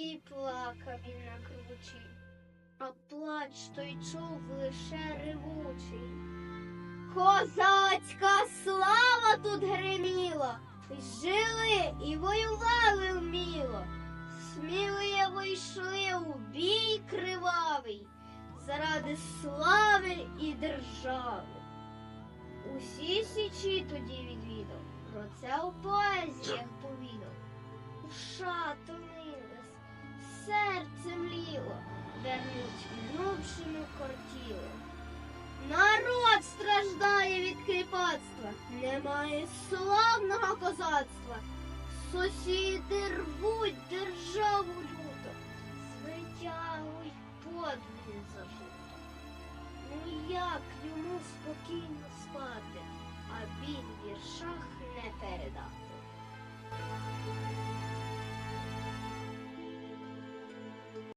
і плакав він на кручі, а плач той чув лише ревучий. Козацька слава тут гриміла, жили і воювали вміло. Сміливо йшли у бій кривавий заради слави і держави. Усі січі тоді відвідав, про це у поезіях серце мліло, вернуть минувшину кортіло. Народ страждає від кріпацтва, немає славного козацтва. Сусіди рвуть державу люто, звитягують подвиг зажито. Ну як йому спокійно спати, а біль в віршах не передати.